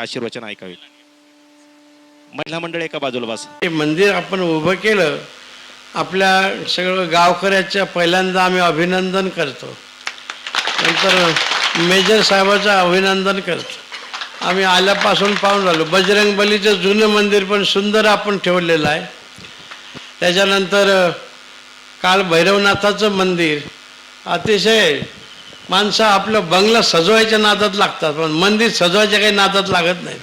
आशीर्वचन ऐकावे महिला मंडळ एका बाजूला बस. ते मंदिर आपण उभं केलं आपल्या सगळं गावकऱ्याच्या पहिल्यांदा आम्ही अभिनंदन करतो. नंतर मेजर साहेबाचं अभिनंदन करतो. आम्ही आल्यापासून पाहून राहिलो. बजरंग बलीचं जुनं मंदिर पण सुंदर आपण ठेवलेलं आहे. त्याच्यानंतर काल भैरवनाथाचं मंदिर. अतिशय माणसं आपलं बंगला सजवायच्या नादात लागतात पण मंदिर सजवायच्या काही नादात लागत नाही.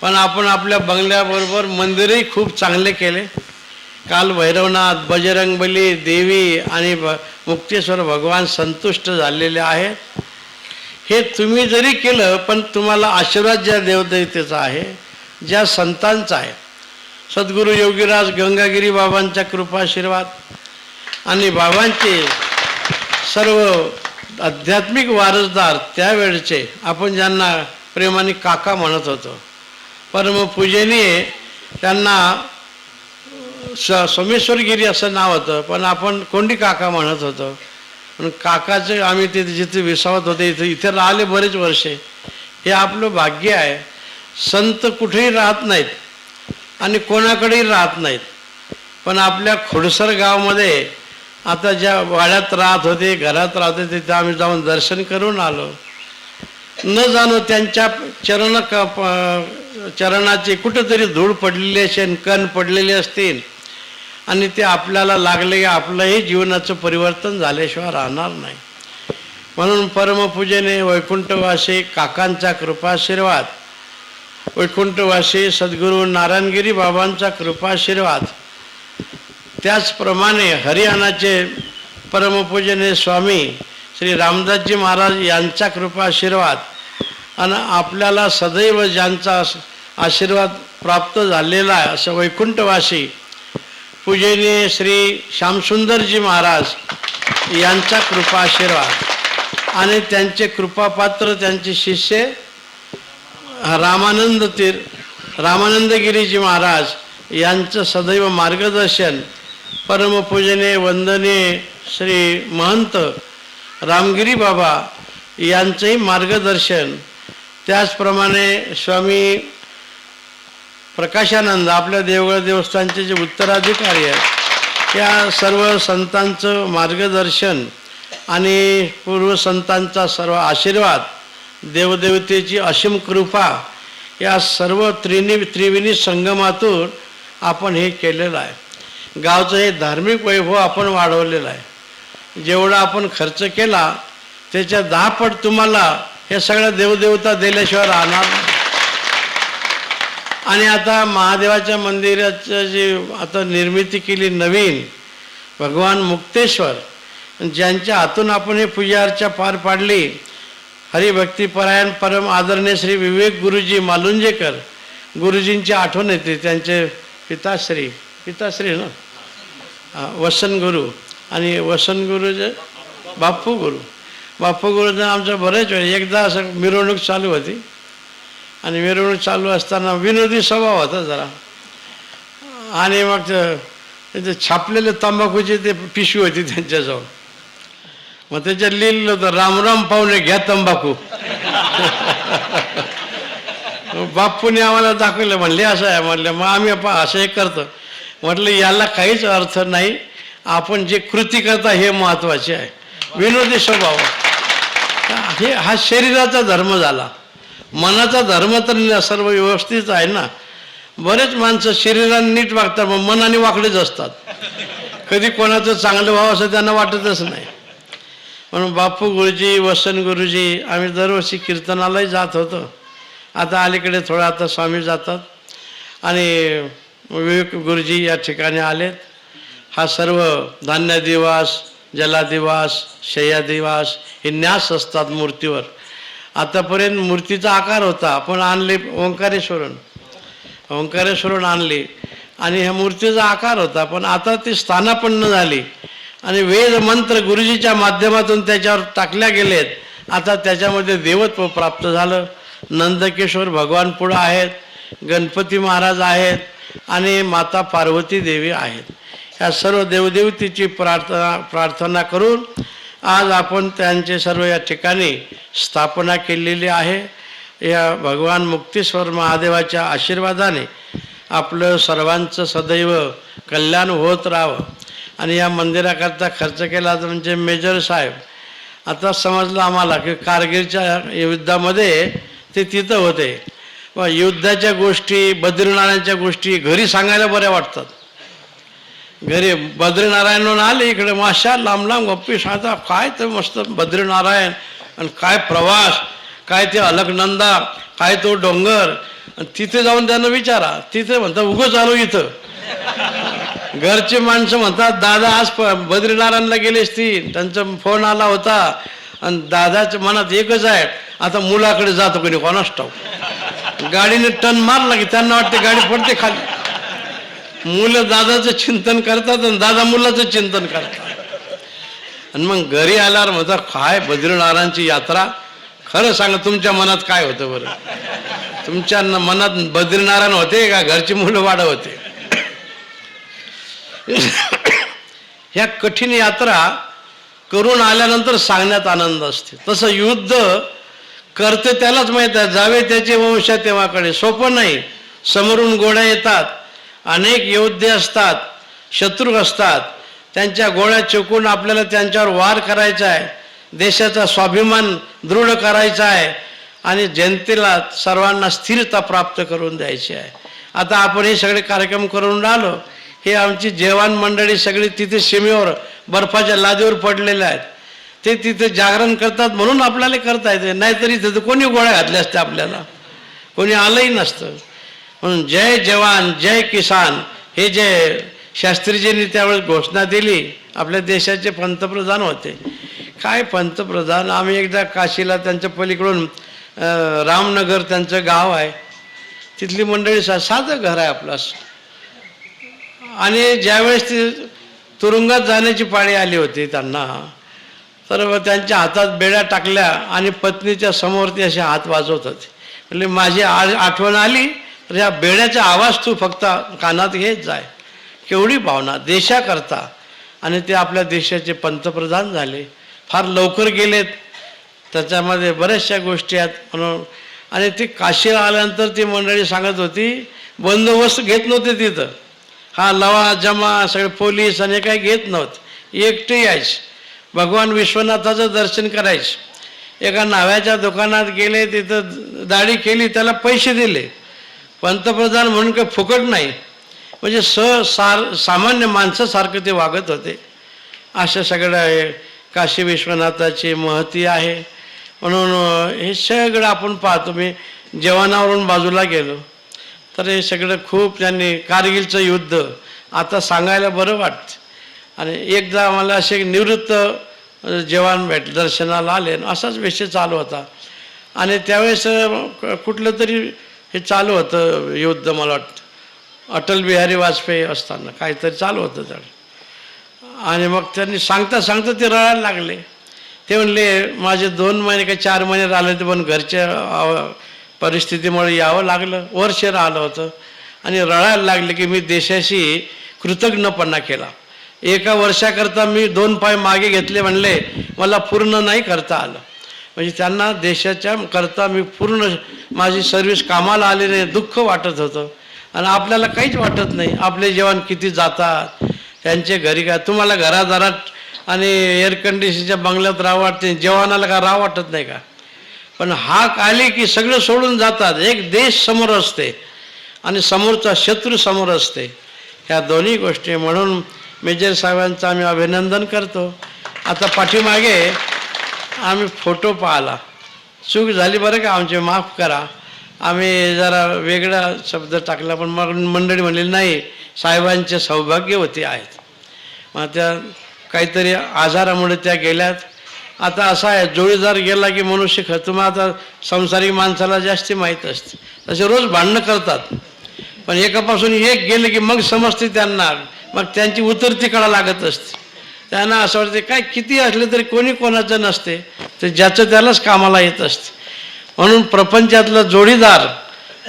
पण आपण आपल्या बंगल्याबरोबर मंदिरही खूप चांगले केले. काल भैरवनाथ बजरंगबली देवी आणि भ मुक्तेश्वर भगवान संतुष्ट झालेले आहेत. हे तुम्ही जरी केलं पण तुम्हाला आशीर्वाद ज्या देवदेवतेचा आहे ज्या संतांचा आहे. सद्गुरू योगीराज गंगागिरी बाबांच्या कृपाशीर्वाद आणि बाबांचे सर्व आध्यात्मिक वारसदार त्यावेळचे आपण ज्यांना प्रेमाने काका म्हणत होतो. परमपूजनीय त्यांना स सोमेश्वरगिरी असं नाव होतं पण आपण कोंडी काका म्हणत होतो. पण काकाचे आम्ही तिथे जिथे विसावत होते इथे इथे राहिले बरेच वर्षे. हे आपलं भाग्य आहे. संत कुठेही राहत नाहीत आणि कोणाकडेही राहत नाहीत. पण आपल्या खोडसर गावामध्ये आता ज्या वाड्यात राहत होते घरात राहत होते तिथे आम्ही जाऊन दर्शन करून आलो. न जाणो त्यांच्या चरण क प- चरणाची कुठंतरी धूळ पडलेली असेल कण पडलेले असतील आणि ते आपल्याला लागले की आपलंही जीवनाचं परिवर्तन झाल्याशिवाय राहणार नाही. म्हणून परमपूजेने वैकुंठवासी काकांचा कृपाशीर्वाद वैकुंठवासी सद्गुरू नारायणगिरी बाबांचा कृपाशीर्वाद त्याचप्रमाणे हरियाणाचे परमपूजने स्वामी श्री रामदासजी महाराज यांचा कृपाशीर्वाद आणि आपल्याला सदैव ज्यांचा आशीर्वाद प्राप्त झालेला आहे असं वैकुंठवासी पूजनीय श्री श्यामसुंदरजी महाराज यांचा कृपा आशीर्वाद. आणि त्यांचे कृपापात्र त्यांचे शिष्य रामानंद तीर रामानंदगिरीजी महाराज यांचं सदैव मार्गदर्शन परमपूजने वंदने श्री महंत रामगिरी बाबा यांचंही मार्गदर्शन. त्याचप्रमाणे स्वामी प्रकाशानंद आपल्या देवगड देवस्थानचे जे उत्तराधिकारी आहेत त्या सर्व संतांचं मार्गदर्शन आणि पूर्वसंतांचा सर्व आशीर्वाद देवदेवतेची असीम कृपा या सर्व त्रिनी त्रिविणी संगमातून आपण हे केलेलं आहे. गावचं हे धार्मिक वैभव आपण वाढवलेलं आहे. जेवढा आपण खर्च केला त्याच्या दहा पट तुम्हाला हे सगळ्या देवदेवता दिल्याशिवाय राहणार आणि आता महादेवाच्या मंदिराचं जे आता निर्मिती केली नवीन भगवान मुक्तेश्वर ज्यांच्या हातून आपण हे पूजा अर्चा पार पाडली हरिभक्तीपरायण परम आदरणीय श्री विवेक गुरुजी मालुंजेकर गुरुजींची आठवण येते त्यांचे पिताश्री पिताश्री ना? वसन गुरु आणि वसन गुरु जे बाप्पू गुरु बाप्पू गुरुचं आमचं बरेच वेळ एकदा असं मिरवणूक चालू होती आणि मिरवणूक चालू असताना विनोदी स्वभाव होता जरा आणि मग ते- छापलेले तंबाखूची ते पिशवी होती त्यांच्याजवळ मग त्याच्यात लिहिलं होतं रामराम पाहुणे घ्या तंबाखू बाप्पूने आम्हाला दाखवलं म्हणले असं आहे म्हणलं मग आम्ही पा असं हे करतो म्हटलं याला काहीच अर्थ नाही. आपण जे कृती करता हे महत्त्वाचे आहे. विनोदी स्वभाव. हे हा शरीराचा धर्म झाला. मनाचा धर्म तर सर्व व्यवस्थित आहे ना. बरेच माणसं शरीराने नीट वागतात मग मनाने वाकडेच असतात. कधी कोणाचं चांगलं व्हावं असं त्यांना वाटतच नाही. म्हणून बापू गुरुजी वसन गुरुजी आम्ही दरवर्षी कीर्तनालाही जात होतो. आता अलीकडे थोडं आता स्वामी जातात. आणि विवेक गुरुजी या ठिकाणी आलेत. हा सर्व धान्यदिवास जलादिवास शय्यादिवास हे न्यास असतात मूर्तीवर. आतापर्यंत मूर्तीचा आकार होता आपण आणले ओंकारेश्वरून. ओंकारेश्वरून आणली. आणि ह्या मूर्तीचा आकार होता पण आता ती स्थानापन्न झाली. आणि वेद मंत्र गुरुजीच्या माध्यमातून त्याच्यावर टाकल्या गेलेत. आता त्याच्यामध्ये देवत्व प्राप्त झालं. नंदकिशोर भगवान पुढं आहेत. गणपती महाराज आहेत. आणि माता पार्वती देवी आहेत. या सर्व देवदेवतेची प्रार्थना प्रार्थना करून आज आपण त्यांचे सर्व या ठिकाणी स्थापना केलेली आहे. या भगवान मुक्तेश्वर महादेवाच्या आशीर्वादाने आपलं सर्वांचं सदैव कल्याण होत राहावं. आणि या मंदिराकरता खर्च केला तर म्हणजे मेजर साहेब आता समजलं आम्हाला की कारगिलच्या युद्धामध्ये ते तिथं होते. युद्धाच्या गोष्टी बद्रीनारायणच्या गोष्टी घरी सांगायला बऱ्या वाटतात. घरी बद्रीनारायण आले इकडे माशा लांब लांब गप्पी सांगता काय तर मस्त बद्रीनारायण आणि काय प्रवास काय ते अलकनंदा काय तो डोंगर आणि तिथे जाऊन त्यांना विचारा तिथे म्हणतात उगं चालू इथं. घरचे माणसं म्हणतात दादा आज प- बद्रीनारायणला गेली असती त्यांचा फोन आला होता आणि दादाच्या मनात एकच आहे आता मुलाकडे जातो कोणी कोणास ठाऊ गाडीने टन मारला की त्यांना वाटते गाडी पडते खाली. मुलं दादाचं चिंतन करतात आणि दादा मुलाचं चिंतन करतात. आणि मग घरी आल्यावर म्हणतात काय बद्रीनारायणची यात्रा. खरं सांगा तुमच्या मनात काय होतं बरं? तुमच्या मनात बद्रीनारायण होते का? घरची मुलं वाढ होते. ह्या कठीण यात्रा करून आल्यानंतर सांगण्यात आनंद असते. तसं युद्ध करते त्यालाच माहीत आहे. जावे त्याचे वंश तेव्हाकडे. सोपं नाही. समोरून गोळ्या येतात. अनेक योद्धे असतात. शत्रू असतात. त्यांच्या गोळ्या चुकून आपल्याला त्यांच्यावर वार करायचा आहे. देशाचा स्वाभिमान दृढ करायचा आहे. आणि जनतेला सर्वांना स्थिरता प्राप्त करून द्यायची आहे. आता आपण हे सगळे कार्यक्रम करून राहिलो. हे आमची जेवण मंडळी सगळी तिथे सीमेवर बर्फाच्या लादीवर पडलेले आहेत. ते तिथे जागरण करतात म्हणून आपल्याला करता येते. नाहीतरी तिथं कोणी गोळ्या घातल्या असत्या आपल्याला. कोणी आलंही नसतं. म्हणून जय जवान जय किसान हे जे शास्त्रीजींनी त्यावेळेस घोषणा दिली आपल्या देशाचे पंतप्रधान होते. काय पंतप्रधान? आम्ही एकदा काशीला त्यांच्या पलीकडून रामनगर त्यांचं गाव आहे. तिथली मंडळी सा साधं घर आहे आपलं आणि ज्यावेळेस ती तुरुंगात जाण्याची पाळी आली होती त्यांना तर मग त्यांच्या हातात बेड्या टाकल्या आणि पत्नीच्या समोर ते असे हात वाजवत होते. म्हणजे माझी आ आठवण आली तर ह्या बेड्याचा आवाज तू फक्त कानात घेत जाय. केवढी भावना देशाकरता. आणि ते आपल्या देशाचे पंतप्रधान झाले. फार लवकर गेलेत. त्याच्यामध्ये बऱ्याचशा गोष्टी आहेत म्हणून. आणि ती काशीला आल्यानंतर ती मंडळी सांगत होती बंदोबस्त घेत नव्हते तिथं. हा लवा जमा सगळे पोलीस आणि काही घेत नव्हते. एकटे यायचे. भगवान विश्वनाथाचं दर्शन करायचे. एका नाव्याच्या दुकानात गेले तिथं दाढी केली त्याला पैसे दिले. पंतप्रधान म्हणून काही फुकट नाही. म्हणजे स सार सामान्य माणसासारखं ते वागत होते. अशा सगळं आहे काशी विश्वनाथाची महती आहे. म्हणून हे सगळं आपण पाहतो. मी जवानावरून बाजूला गेलो. तर हे सगळं खूप त्यांनी कारगिलचं युद्ध. आता सांगायला बरं वाटतं. आणि एकदा आम्हाला असे निवृत्त जेवण भेट दर्शनाला आले आणि असाच विषय चालू होता. आणि त्यावेळेस क- कुठलं तरी हे चालू होतं युद्ध मला वाटतं. अटल बिहारी वाजपेयी असताना काहीतरी चालू होतं तर आणि मग त्यांनी सांगता सांगता ते रडायला लागले. ते म्हणले माझे दोन महिने काही चार महिने राहिले होते पण घरच्या परिस्थितीमुळे यावं लागलं वर्ष राहिलं होतं. आणि रडायला लागले की मी देशाशी कृतज्ञपणा केला. एका वर्षाकरता मी दोन पाय मागे घेतले म्हणले मला पूर्ण नाही करता आलं. म्हणजे त्यांना देशाच्या करता मी पूर्ण माझी सर्व्हिस कामाला आली नाही दुःख वाटत होतं. आणि आपल्याला काहीच वाटत नाही आपले जवान किती जातात त्यांचे घरी काय तुम्हाला घरादारात आणि एअर कंडिशनच्या बंगल्यात राहा वाटते जवानाला का राह वाटत नाही का? पण हाक आली की सगळं सोडून जातात एक देश समोर असते आणि समोरचा शत्रू समोर असते. ह्या दोन्ही गोष्टी म्हणून मेजर साहेबांचं आम्ही अभिनंदन करतो. आता पाठीमागे आम्ही फोटो पाहिला. चूक झाली बरं का? आमचे माफ करा. आम्ही जरा वेगळा शब्द टाकला पण मग मंडळी म्हणली नाही साहेबांचे सौभाग्यवती आहेत. मग त्या काहीतरी आजारामुळे त्या गेल्यात. आता असं आहे जोडीदार गेला की मनुष्य खतम आता संसारिक माणसाला जास्ती माहीत असते. तसे रोज भांडणं करतात. पण एकापासून एक गेले की मग समजते त्यांना मग त्यांची उतरती कळा लागत असते. त्यांना असं वाटते काय किती असले तरी कोणी कोणाचं नसते ते ज्याचं त्यालाच कामाला येत असते. म्हणून प्रपंचातला जोडीदार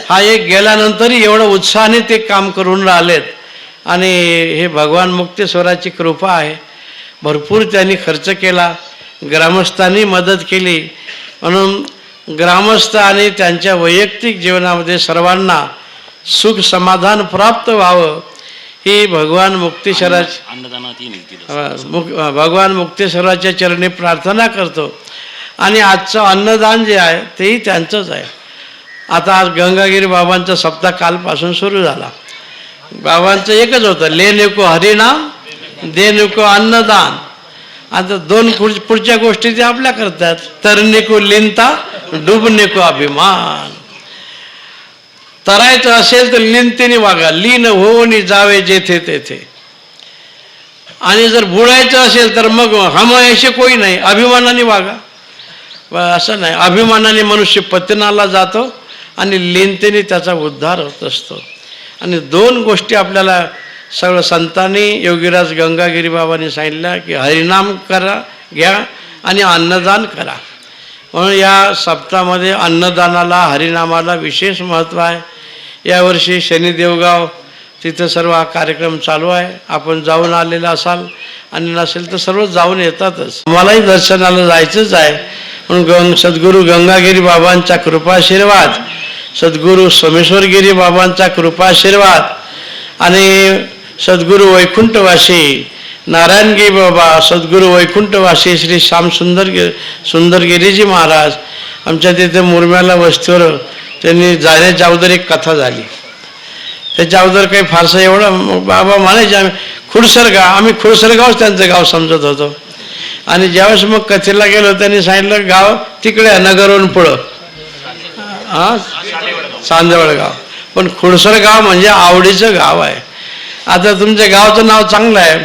हा एक गेल्यानंतरही एवढं उत्साहाने ते काम करून राहिलेत. आणि हे भगवान मुक्तेश्वराची कृपा आहे. भरपूर त्यांनी खर्च केला ग्रामस्थांनी मदत केली. म्हणून ग्रामस्थ आणि त्यांच्या वैयक्तिक जीवनामध्ये सर्वांना सुख समाधान प्राप्त व्हावं ही भगवान मुक्तेश्वराची मुक भगवान मुक्तेश्वराच्या चरणी प्रार्थना करतो. आणि आजचं अन्नदान जे आहे तेही त्यांचंच आहे. आता आज गंगागिरी बाबांचा सप्ताह कालपासून सुरू झाला. बाबांचं एकच होतं ले नको हरिनाम दे नको अन्नदान. आता दोन पुढ- पुढच्या गोष्टी ते आपल्या करतात. तर नको लिनता डूब नको अभिमान. तरायचं असेल तर लिंतीने वागा. लीन होऊन जावे जेथे तेथे. आणि जर बुडायचं असेल तर मग हम ऐसे कोई नाही. अभिमानाने वागा. असं नाही. अभिमानाने मनुष्य पतनाला जातो आणि लिनतेने त्याचा उद्धार होत असतो. आणि दोन गोष्टी आपल्याला सगळं संतांनी योगीराज गंगागिरी बाबांनी सांगितल्या की हरिनाम करा घ्या आणि अन्नदान करा. म्हणून या सप्ताहामध्ये अन्नदानाला हरिनामाला विशेष महत्त्व आहे. यावर्षी शनी देवगाव तिथं सर्व हा कार्यक्रम चालू आहे. आपण जाऊन आलेला असाल आणि नसेल तर सर्व जाऊन येतातच. मलाही दर्शनाला जायचंच आहे. म्हणून गंग सद्गुरू गंगागिरी बाबांचा कृपाशीर्वाद सद्गुरू सोमेश्वरगिरी बाबांचा कृपाशीर्वाद आणि सद्गुरू वैकुंठवासी नारायणगिरी बाबा सद्गुरू वैकुंठवासी श्री श्याम सुंदर सुंदरगिरीजी महाराज आमच्या तिथे मुरम्याला वस्तीवर त्यांनी जाण्याच्या अगोदर एक कथा झाली. त्याच्या अगोदर काही फारसं एवढं मग बाबा म्हणायचे आम्ही खुडसरगाव आम्ही खुडसरगावच त्यांचं गाव समजत होतो. आणि ज्यावेळेस मग कथेला गेलो त्यांनी सांगितलं गाव तिकडे आहे नगरहून पुढं. हां? चांदवड गाव. पण खुडसर गाव म्हणजे आवडीचं गाव आहे. आता तुमच्या गावचं नाव चांगलं आहे.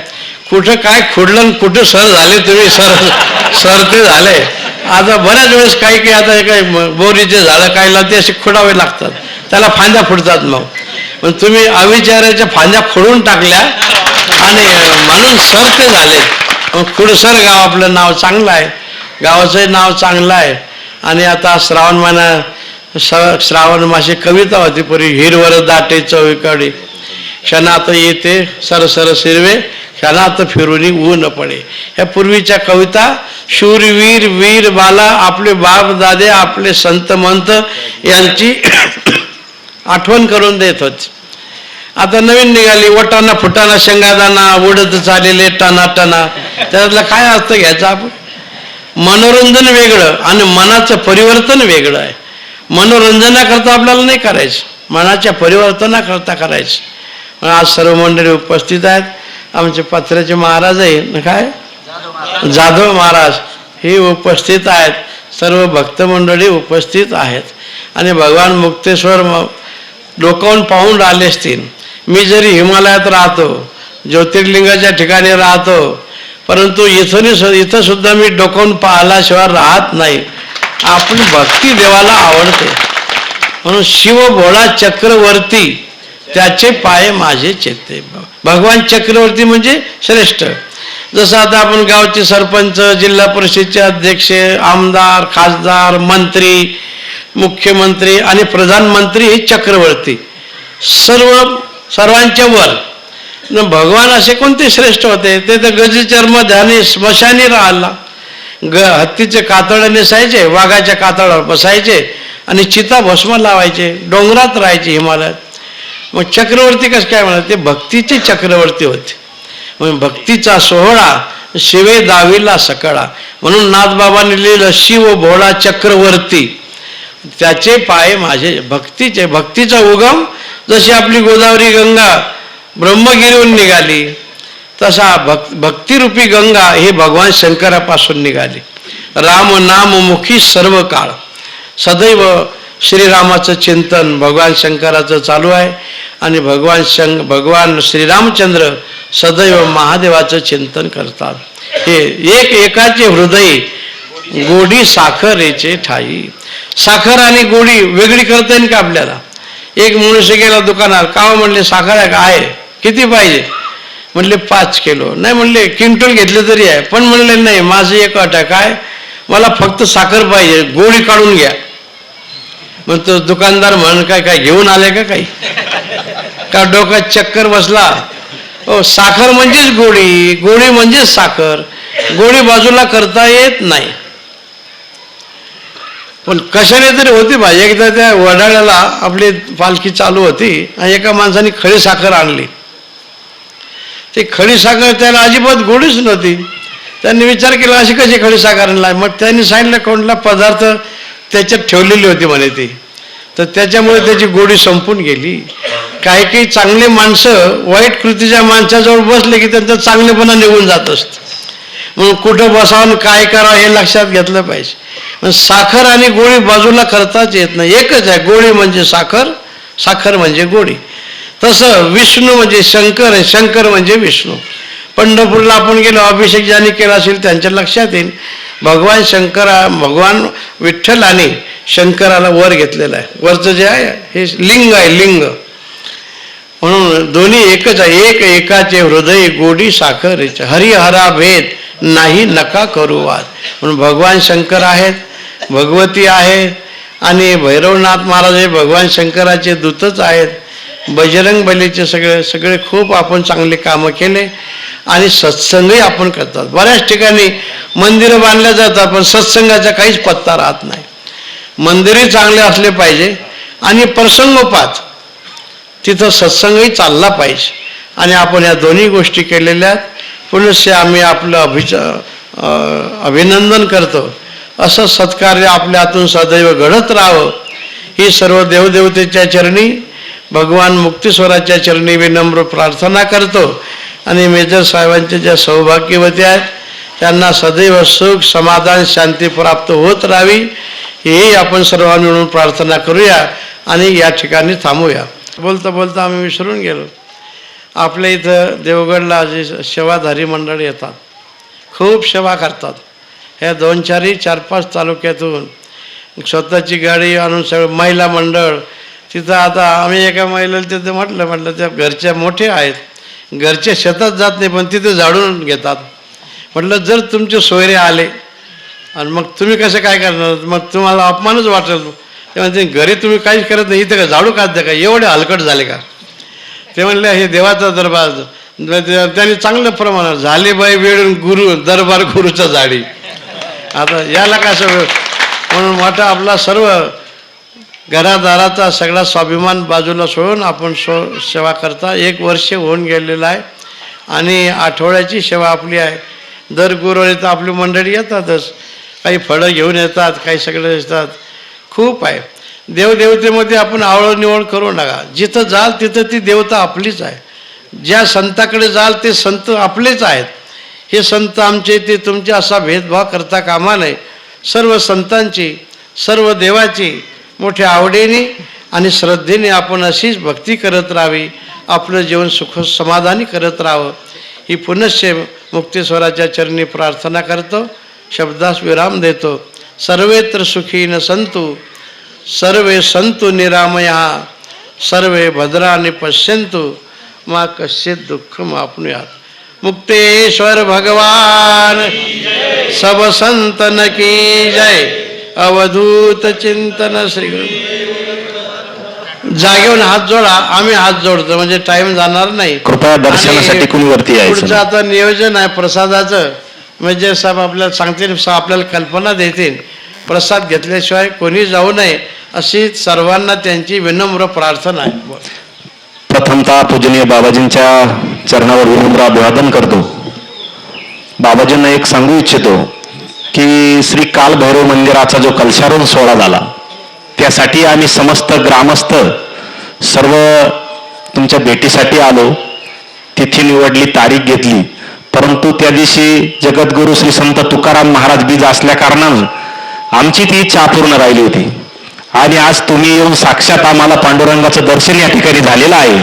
कुठं काय खुडलं कुठं सर झाले तुम्ही? सर सर ते झाले. आता बऱ्याच वेळेस काही काही आता हे काही बोरीचे झाडं काही लावते असे खुडावे लागतात. त्याला फांद्या फुटतात मग. पण तुम्ही अविचाराच्या फांद्या खोडून टाकल्या आणि म्हणून सर ते झाले. मग खुडसर गाव आपलं नाव चांगलं आहे. गावाचंही नाव चांगलं आहे. आणि आता श्रावण महिना श्रावण मासे कविता होती पूर्वी हिरवर दाटे चवीकडे. क्षणात येते सरसर सिरवे क्षणात फिरून ऊन पडे. ह्या पूर्वीच्या कविता शूरवीर वीर बाला आपले बाप दादे आपले संत मंत यांची आठवण करून देत होते. आता नवीन निघाली वटाना फुटाना शेंगादाना उडत चालेले टना टना त्यातला काय अर्थ घ्यायचा आपण? मनोरंजन वेगळं आणि मनाचं परिवर्तन वेगळं आहे. मनोरंजनाकरता आपल्याला नाही करायचं. मनाच्या परिवर्तनाकरता करायचं. आज सर्व मंडळी उपस्थित आहेत. आमचे पत्र्याचे महाराज आहे. काय? जाधव महाराज हे उपस्थित आहेत. सर्व भक्त मंडळी उपस्थित आहेत. आणि भगवान मुक्तेश्वर डोकावून पाहून राहिले असतील. मी जरी हिमालयात राहतो ज्योतिर्लिंगाच्या ठिकाणी राहतो परंतु इथून इथं सुद्धा मी डोकावून पाहिल्याशिवाय राहत नाही. आपली भक्ती देवाला आवडते. म्हणून शिव भोळा चक्रवर्ती त्याचे पाय माझे चेते. भगवान चक्रवर्ती म्हणजे श्रेष्ठ. जसं आता आपण गावचे सरपंच जिल्हा परिषदचे अध्यक्ष आमदार खासदार मंत्री मुख्यमंत्री आणि प्रधानमंत्री हे चक्रवर्ती. सर्व सर्वांच्या वर. न भगवान असे कोणते श्रेष्ठ होते? ते तर गजचर्म ध्यानी स्मशानी राहिला ग हत्तीचे कातळ नेसायचे वाघाच्या कातळावर बसायचे आणि चिता भस्म लावायचे डोंगरात राहायचे हिमालयात. मग चक्रवर्ती कसं काय म्हणत ते भक्तीचे चक्रवर्ती होते. मग भक्तीचा सोहळा शिवे दावीला सकळा. म्हणून नाथबाबांनी लिहिलं शिव भोळा चक्रवर्ती. त्याचे पाय माझे भक्तीचे भक्तीचा उगम जशी आपली गोदावरी गंगा ब्रह्मगिरीहून निघाली तसा भक् भक्तिरूपी गंगा हे भगवान शंकरापासून निघाली. राम नाम मुखी सर्व काळ सदैव श्रीरामाचं चिंतन भगवान शंकराचं चालू आहे आणि भगवान शंक भगवान श्रीरामचंद्र सदैव महादेवाचं चिंतन करतात. हे एक एकाचे हृदय गोडी साखरेचे ठाई. साखर आणि गोडी वेगळी करता येईल का आपल्याला? एक मनुष्य गेला दुकानात का म्हणले साखर आहे का? आहे. किती पाहिजे? म्हणले पाच किलो. नाही म्हणले क्विंटल घेतले तरी आहे. पण म्हणले नाही माझं एक अट आहे. काय मला फक्त साखर पाहिजे. गोळी काढून घ्या. मग तो दुकानदार म्हण काय काय घेऊन आले का काही? का डोक्यात चक्कर बसला? हो साखर म्हणजेच गोळी गोळी म्हणजेच साखर. गोळी बाजूला करता येत नाही. पण कशाने तरी होती बा एकदा त्या वडाळ्याला आपली पालखी चालू होती आणि एका माणसाने खडी साखर आणली. ती खडी साखर त्याला अजिबात गोडीच नव्हती. त्यांनी विचार केला अशी कशी खडी साखर आणला? मग त्यांनी सांगितलं कोणला पदार्थ त्याच्यात ठेवलेली होती म्हणे ती. तर त्याच्यामुळे त्याची गोडी संपून गेली. काही काही चांगले माणसं वाईट कृतीच्या माणसाजवळ बसले की त्यांचा चांगलेपणा निघून जात असतं. म्हणून कुठं बसावं काय करावं हे लक्षात घेतलं पाहिजे. साखर आणि गोळी बाजूला करताच येत नाही. एकच आहे गोळी म्हणजे साखर साखर म्हणजे गोडी तसं विष्णू म्हणजे शंकर आहे शंकर म्हणजे विष्णू. पंढरपूरला आपण गेलो अभिषेक ज्यांनी केला असेल त्यांच्या लक्षात येईल. भगवान शंकरा भगवान विठ्ठलाने शंकराला वर घेतलेलं आहे. वरचं जे आहे हे लिंग आहे लिंग. म्हणून दोन्ही एकच आहे. एक एकाचे हृदय गोडी साखर हरिहरा भेद नाही नका करू वाद. म्हणून भगवान शंकर आहेत भगवती आहे आणि भैरवनाथ महाराज हे भगवान शंकराचे दूतच आहेत. बजरंग बलीचे सगळे सगळे खूप आपण चांगले कामं केले. आणि सत्संगही आपण करतात. बऱ्याच ठिकाणी मंदिरं बांधल्या जातात पण सत्संगाचा काहीच पत्ता राहत नाही. मंदिरही चांगले असले पाहिजे आणि प्रसंगोपात तिथं सत्संगही चालला पाहिजे. आणि आपण या दोन्ही गोष्टी केलेल्या आहेत. पुनश्च आम्ही आपलं अभिच अभिनंदन करतो. असं सत्कार्य आपल्या हातून सदैव घडत राहावं. ही सर्व देवदेवतेच्या चरणी भगवान मुक्तेश्वराच्या चरणी विनम्र प्रार्थना करतो. आणि मेजर साहेबांच्या ज्या सौभाग्यवती आहेत त्यांना सदैव सुख समाधान शांती प्राप्त होत राहावी हेही आपण सर्वांनी मिळून प्रार्थना करूया आणि या ठिकाणी थांबूया. बोलता बोलता आम्ही विसरून गेलो. आपल्या इथं देवगडला जे सेवाधारी मंडळ येतात. खूप सेवा करतात. ह्या दोन चारही चार पाच तालुक्यातून स्वतःची गाडी आणून सगळं महिला मंडळ तिथं आता आम्ही एका महिलेला तिथं म्हटलं म्हटलं त्या घरच्या मोठे आहेत. घरच्या शेतात जात नाही पण तिथे झाडून घेतात. म्हटलं जर तुमचे सोयरे आले आणि मग तुम्ही कसं काय करणार? मग तुम्हाला अपमानच वाटेल. ते म्हणते घरी तुम्ही काहीच करत नाही इथं का झाडू काढ द्या का? एवढे हलकट झाले का? ते म्हणले हे देवाचा दरबार त्याने म्हणजे त्यांनी चांगलं प्रमाणात झाले बाई वेळ गुरु दरबार गुरुचा झाडी. आता याला कसं म्हणून वाटा आपला सर्व घरादाराचा सगळा स्वाभिमान बाजूला सोडून आपण सो सेवा करता. एक वर्ष होऊन गेलेलं आहे आणि आठवड्याची सेवा आपली आहे. दर गुरुवारी तर आपली मंडळी येतातच. काही फळं घेऊन येतात काही सगळे येतात खूप आहे. देवदेवतेमध्ये आपण आवळनिवळ करू नका. जिथं जाल तिथं ती देवता आपलीच आहे. ज्या संताकडे जाल ते संत आपलेच आहेत. हे संत आमचे ते तुमचे असा भेदभाव करता कामा नये. सर्व संतांची सर्व देवाची मोठ्या आवडीने आणि श्रद्धेने आपण अशीच भक्ती करत राहावी आपलं जीवन सुख समाधानी करत राहावं. ही पुनश्च मुक्तेश्वराच्या चरणी प्रार्थना करतो शब्दास विराम देतो. सर्वेत्र सुखी न संतु सर्वे संतु निरामया सर्वे भद्राने पश्यंतु मा कश्चित दुःख मापनुयात मुक्तेश्वर भगवान सब संतन की जय। अवधूत चिंतन श्री जागेवर हात जोडा आम्ही हात जोडतो म्हणजे टाइम जाणार नाही. कृपया दर्शनासाठी कोणी वरती पुढचं. आता नियोजन आहे प्रसादाचं. म्हणजे साहेब आपल्याला सांगतील आपल्याला कल्पना देतील. प्रसाद घेतल्याशिवाय कोणी जाऊ नये अशी सर्वांना त्यांची विनम्र प्रार्थना आहे. प्रथमतः पूजनीय बाबाजींच्या चरणावर विनम्र अभिवादन करतो. बाबाजींना एक सांगू इच्छितो की श्री कालभैरव मंदिराचा जो कलशारोहण सोहळा झाला त्यासाठी आम्ही समस्त ग्रामस्थ सर्व तुमच्या भेटीसाठी आलो तिथी निवडली तारीख घेतली. परंतु त्या दिवशी जगद्गुरु श्री संत तुकाराम महाराज बीज असल्या कारणानं आमची ती इच्छा अपूर्ण राहिली होती. आणि आज तुम्ही येऊन साक्षात आम्हाला पांडुरंगाचं दर्शन या ठिकाणी झालेलं आहे.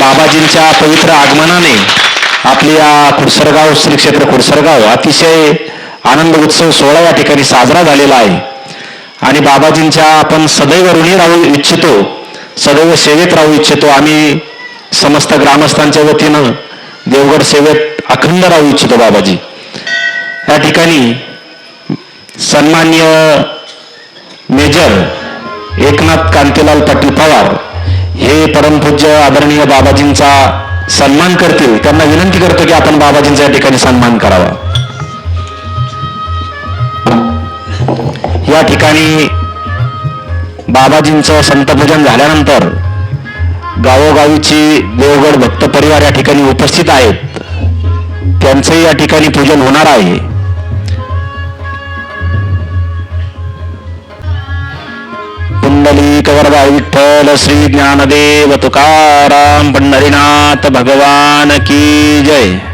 बाबाजींच्या पवित्र आगमनाने आपली या खुडसरगाव श्री क्षेत्र अतिशय आनंद उत्सव सोहळा या ठिकाणी साजरा झालेला आहे. आणि बाबाजींच्या आपण सदैव ऋणी राहू इच्छितो सदैव सेवेत राहू इच्छितो. आम्ही समस्त ग्रामस्थांच्या वतीनं देवगड सेवेत अखंड राहू इच्छितो बाबाजी. या ठिकाणी सन्मान्य मेजर एकनाथ कांतीलाल पाटील पवार हे परमपूज्य आदरणीय बाबाजींचा सन्मान करतील. त्यांना विनंती करतो की आपण बाबाजींचा या ठिकाणी सन्मान करावा. या ठिकाणी बाबाजींचं संतपूजन झाल्यानंतर गावोगावीची देवगड भक्त परिवार या ठिकाणी उपस्थित आहेत. त्यांचंही या ठिकाणी पूजन होणार आहे. पुंडलिक वरदा विठ्ठल श्री ज्ञानदेव तुकाराम पंढरीनाथ भगवान की जय.